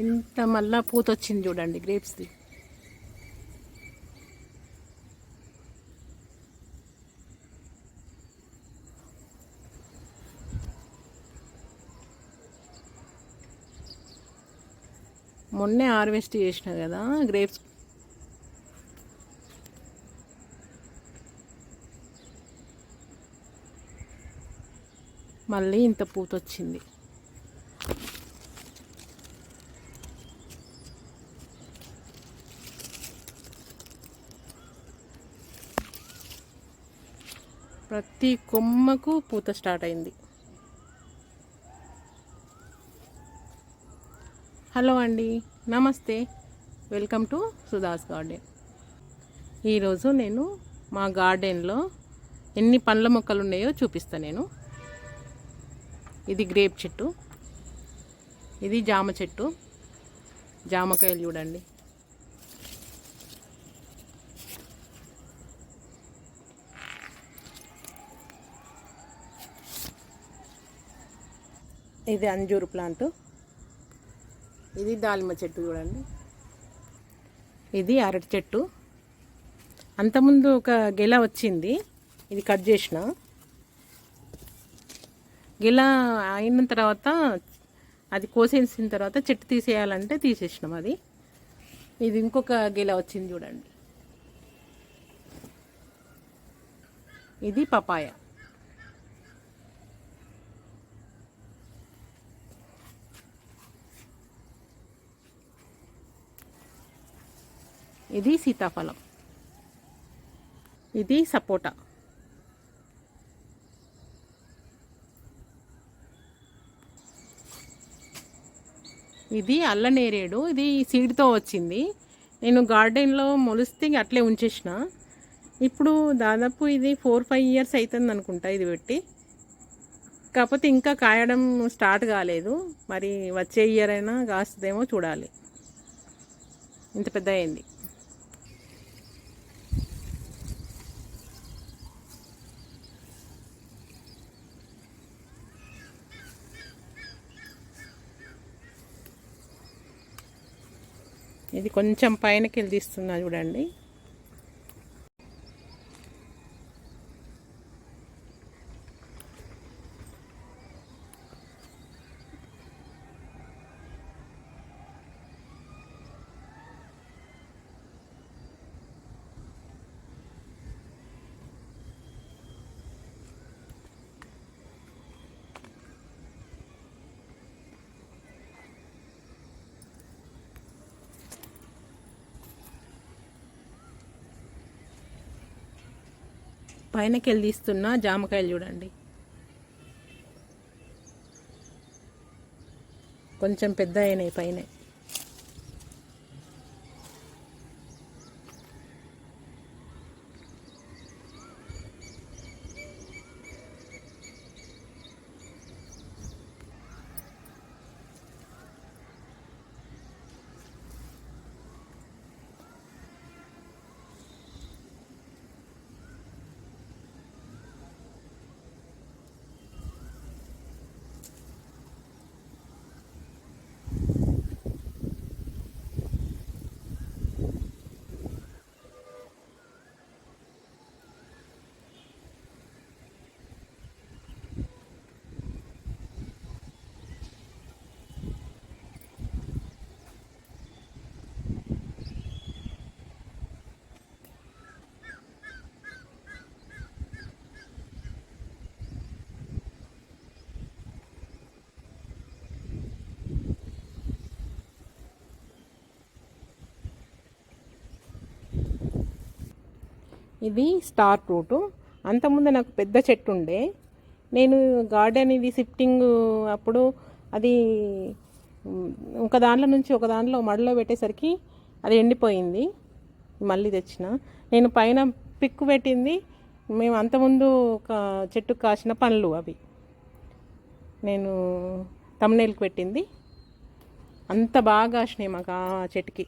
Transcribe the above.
ఎంత మళ్ళా పూత వచ్చింది చూడండి గ్రేప్స్ది. మొన్నే హార్వెస్ట్ చేసిన కదా గ్రేప్స్. మళ్ళీ ఇంత పూత వచ్చింది ప్రతి కొమ్మకు పూత స్టార్ట్ అయింది. హలో అండి namaste. Welcome to Sudha's garden. ఈరోజు నేను మా గార్డెన్లో ఎన్ని పండ్ల మొక్కలు ఉన్నాయో చూపిస్తాను నేను. ఇది గ్రేప్ చెట్టు ఇది జామ చెట్టు జామకాయలు చూడండి. ఇది అంజూరు ప్లాంట్. ఇది దాలిమ చెట్టు చూడండి. ఇది అరటి చెట్టు. అంతకుముందు ఒక గెల వచ్చింది. ఇది కట్ చేసిన. గెల అయిన తర్వాత అది కోసేసిన తర్వాత చెట్టు తీసేయాలంటే తీసేసినాం అది. ఇది ఇంకొక గెల వచ్చింది చూడండి. ఇది పపాయ. ఇది సీతాఫలం. ఇది సపోటా. ఇది అల్లనేరేడు ఇది సీడ్తో వచ్చింది. నేను గార్డెన్లో మొలిస్తే అట్లే ఉంచేసిన. ఇప్పుడు దాదాపు ఇది ఫోర్ ఫైవ్ ఇయర్స్ అవుతుంది అనుకుంటా ఇది పెట్టి. కాకపోతే ఇంకా కాయడం స్టార్ట్ కాలేదు. మరి వచ్చే ఇయర్ అయినా కాస్తుందేమో చూడాలి. ఇంత పెద్ద అయింది ఇది కొంచెం పైనకి వెళ్ళి తీస్తున్నా చూడండి. పైనకి వెళ్ళి తీస్తున్న జామకాయలు చూడండి. కొంచెం పెద్ద అయినాయి పైన. ఇది స్టార్ ఫ్రూట్. అంతకుముందు నాకు పెద్ద చెట్టు ఉండే నేను గార్డెన్ ఇది షిఫ్టింగ్ అప్పుడు అది ఒక దాంట్లో నుంచి ఒక దాంట్లో మడిలో పెట్టేసరికి అది ఎండిపోయింది. మళ్ళీ తెచ్చిన. నేను పైన పిక్కు పెట్టింది. మేము అంతకుముందు ఒక చెట్టు కాసిన పండ్లు అవి. నేను తమ్నేల్కి పెట్టింది. అంత బాగా కాసినాయి మాకు ఆ చెట్టుకి.